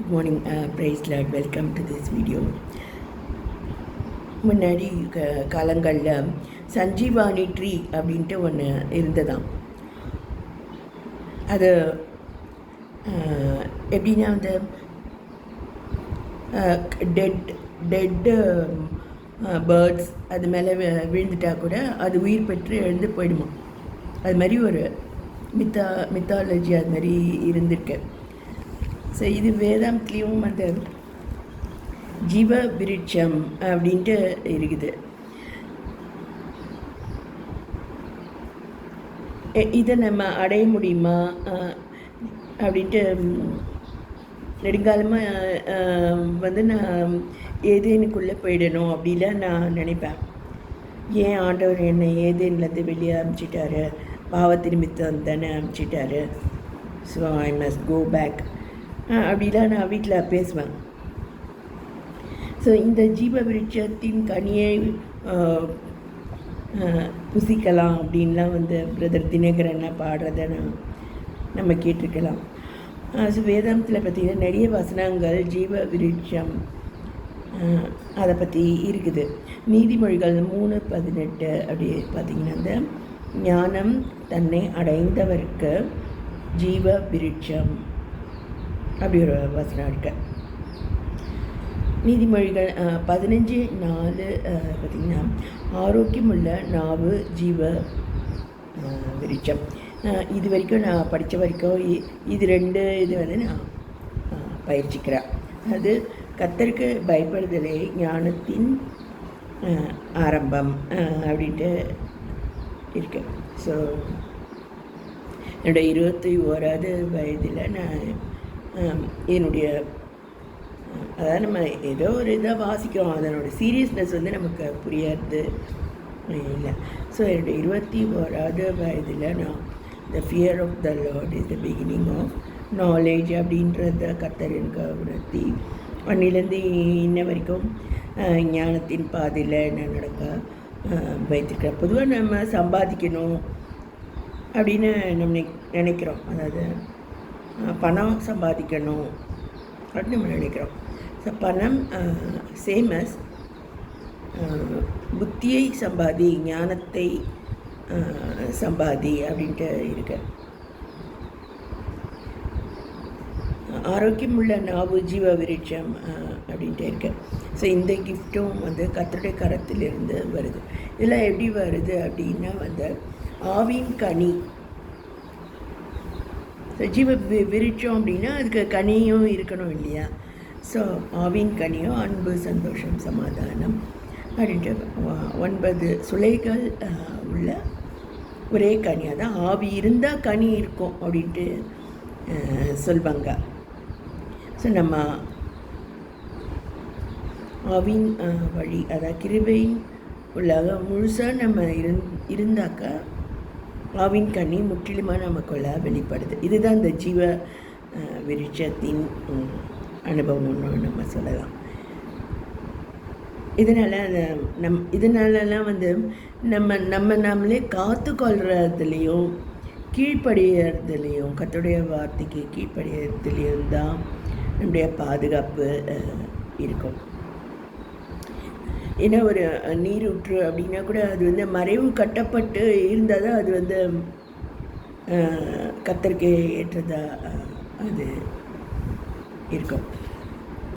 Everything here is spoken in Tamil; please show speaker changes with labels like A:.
A: Good morning praise Lord welcome to this video முன்னாடி க காலங்களில் சஞ்சீவானி ட்ரீ அப்படின்ட்டு ஒன்று இருந்ததாம். அது எப்படின்னா அந்த டெட் டெட்டு பேர்ட்ஸ் அது மேலே விழுந்துட்டா கூட அது உயிர் பெற்று எழுந்து போயிடுமா அது மாதிரி ஒரு மித்தா மித்தாலஜி அது மாதிரி இருந்திருக்கு. இது வேதாந்த்லேயும் அந்த ஜீவ விருட்சம் அப்படின்ட்டு இருக்குது. இதை நம்ம அடைய முடியுமா? அப்படின்ட்டு நெடுங்காலமாக வந்து நான் ஏதேனுக்குள்ளே போயிடணும் அப்படிலாம் நான் நினைப்பேன். ஏன் ஆண்டவர் என்னை ஏதேன்லேருந்து வெளியே அனுப்பிச்சிட்டாரு? பாவ திரும்பி தானே அனுப்பிச்சிட்டாரு? So I must go back அப்படிலாம் நான் வீட்டில் பேசுவேன். ஸோ இந்த ஜீவ விருட்சத்தின் கனியை புசிக்கலாம் அப்படின்லாம் வந்து பிரதர் தினகரனை பாடுறத நான் நம்ம கேட்டிருக்கலாம். ஸோ வேதாந்தத்தில் பார்த்திங்கன்னா நிறைய வசனங்கள் ஜீவ விருட்சம் அதை பற்றி இருக்குது. நீதிமொழிகள் மூணு பதினெட்டு அப்படி பார்த்தீங்கன்னா அந்த ஞானம் தன்னை அடைந்தவர்க்கு ஜீவ விருட்சம் அப்படி ஒரு வசனம் இருக்கு. நீதிமொழிகள் பதினஞ்சு நாலு பார்த்திங்கன்னா ஆரோக்கியமுள்ள நாவு ஜீவ விருட்சம். இது வரைக்கும் நான் படித்த வரைக்கும் இ- இது ரெண்டு இது வந்து நான் பயிற்சிக்கிறேன். அது கத்தருக்கு பயப்படுதலே ஞானத்தின் ஆரம்பம் அப்படின்ட்டு இருக்கு. ஸோ என்னோட இருபத்தி ஓராவது வயதில் நான் என்னுடைய அதாவது நம்ம ஏதோ ஒரு இதாக வாசிக்கிறோம். அதனோட சீரியஸ்னஸ் வந்து நமக்கு புரியாது. இல்லை. ஸோ என்னுடைய இருபத்தி ஓராவது வயதில் நான் the fear of the Lord is the beginning of knowledge அப்படின்றத கத்தர் எனக்கு உணர்த்தி அன்னிலேருந்து இன்ன வரைக்கும் ஞானத்தின் பாதையில் என்ன நடக்க வைத்திருக்கிறேன். பொதுவாக நம்ம சம்பாதிக்கணும் அப்படின்னு நம்ம நினை- நினைக்கிறோம். அதாவது பணம் சம்பாதிக்கணும் அப்படின்னு நம்ம நினைக்கிறோம். ஸோ பணம் சேமஸ் புத்தியை சம்பாதி ஞானத்தை சம்பாதி அப்படின்ட்டு இருக்கு. ஆரோக்கியமுள்ள நாவு ஜீவ விருட்சம் அப்படின்ட்டு இருக்கு. ஸோ இந்த கிஃப்ட்டும் வந்து கத்தருடைய கரத்திலிருந்து வருது. இதெல்லாம் எப்படி வருது அப்படின்னா வந்து ஆவின் கனி ஜீவ வி- அப்படின்னா அதுக்கு கனியும் இருக்கணும் இல்லையா? ஸோ ஆவின் கனியும் அன்பு சந்தோஷம் சமாதானம் அப்படின்ட்டு ஒன்பது சுளைகள் உள்ள ஒரே கனி. தான் ஆவி இருந்தால் கனி இருக்கும் அப்படின்ட்டு சொல்வாங்க. ஸோ நம்ம ஆவின் வழி அதாவது கிருபையின் உள்ளாக முழுசாக நம்ம இருந் இருந்தாக்கா ஆவின் கண்ணி முற்றிலுமாக நமக்குள்ள வெளிப்படுது. இதுதான் இந்த ஜீவ விருட்சத்தின் அனுபவம்னு நம்ம சொல்லலாம். இதனால் அந்த நம் இதனாலலாம் வந்து நம்ம நம்ம நாமளே காத்து கொள்றதுலேயும் கீழ்ப்படியறதுலேயும் கத்துடைய வார்த்தைக்கு கீழ்ப்படியறதுலேயும் தான் நம்முடைய பாதுகாப்பு இருக்கும். ஏன்னா ஒரு நீரூற்று அப்படின்னா கூட அது வந்து மறைவு கட்டப்பட்டு இருந்தால் தான் அது வந்து கத்தரிக்கை ஏற்றதாக அது இருக்கும்.